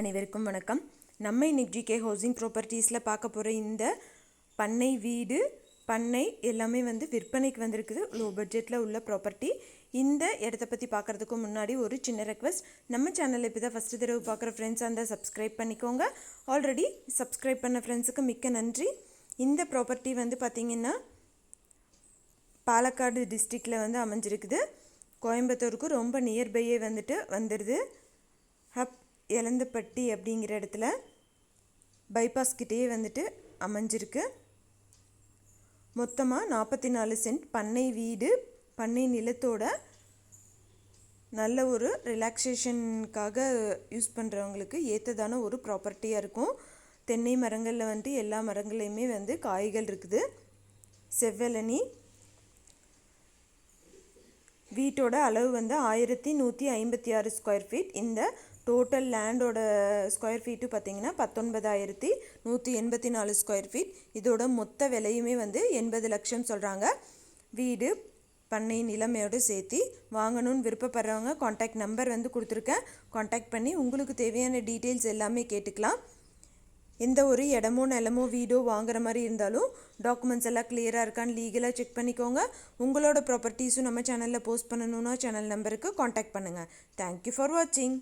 அனைவருக்கும் வணக்கம். நம்ம இன்னைக்கு ஜிகே ஹவுசிங் ப்ராப்பர்ட்டிஸில் பார்க்க போகிற இந்த பண்ணை வீடு பண்ணை எல்லாமே வந்து விற்பனைக்கு வந்திருக்குது. லோ பட்ஜெட்டில் உள்ள ப்ராப்பர்ட்டி இந்த இடத்த பற்றி பார்க்குறதுக்கு முன்னாடி ஒரு சின்ன ரெக்வஸ்ட் நம்ம சேனலில் இப்போ தான் ஃபஸ்ட்டு தடவை பார்க்குற ஃப்ரெண்ட்ஸ் அந்த சப்ஸ்கிரைப் பண்ணிக்கோங்க. ஆல்ரெடி சப்ஸ்கிரைப் பண்ண ஃப்ரெண்ட்ஸுக்கு மிக்க நன்றி. இந்த ப்ராப்பர்ட்டி வந்து பார்த்திங்கன்னா பாலக்காடு டிஸ்ட்ரிக்டில் வந்து அமைஞ்சிருக்குது. கோயம்புத்தூருக்கு ரொம்ப நியர்பையே வந்துட்டு வந்துடுது எலந்தப்பட்டி அப்படிங்கிற இடத்துல பைபாஸ் கிட்டேயே வந்துட்டு அமைஞ்சிருக்கு. மொத்தமாக நாற்பத்தி நாலு சென்ட் பண்ணை வீடு பண்ணை நிலத்தோட நல்ல ஒரு ரிலாக்ஸேஷனுக்காக யூஸ் பண்ணுறவங்களுக்கு ஏற்றதான ஒரு ப்ராப்பர்ட்டியாக இருக்கும். தென்னை மரங்களில் வந்துட்டு எல்லா மரங்களையுமே வந்து காய்கள் இருக்குது. செவ்வலனி வீட்டோட அளவு வந்து ஆயிரத்தி நூற்றி ஐம்பத்தி ஆறு ஸ்கொயர் ஃபீட் இந்த டோட்டல் லேண்டோட ஸ்கொயர் ஃபீட்டு பார்த்தீங்கன்னா பத்தொன்பதாயிரத்தி நூற்றி எண்பத்தி நாலு ஸ்கொயர் ஃபீட். இதோட மொத்த விலையுமே வந்து எண்பது லட்சம் சொல்கிறாங்க வீடு பண்ணை நிலைமையோடு சேர்த்து வாங்கணும்னு விருப்பப்படுறவங்க காண்டாக்ட் நம்பர் வந்து கொடுத்துருக்கேன். காண்டாக்ட் பண்ணி உங்களுக்கு தேவையான டீட்டெயில்ஸ் எல்லாமே கேட்டுக்கலாம். எந்த ஒரு இடமோ நிலமோ வீடோ வாங்குற மாதிரி இருந்தாலும் டாக்குமெண்ட்ஸ் எல்லாம் கிளியராக இருக்கான்னு லீகலாக செக் பண்ணிக்கோங்க. உங்களோட ப்ராப்பர்ட்டிஸும் நம்ம சேனலில் போஸ்ட் பண்ணணுன்னா சேனல் நம்பருக்கு காண்டாக்ட் பண்ணுங்கள் தேங்க்யூ ஃபார் வாட்சிங்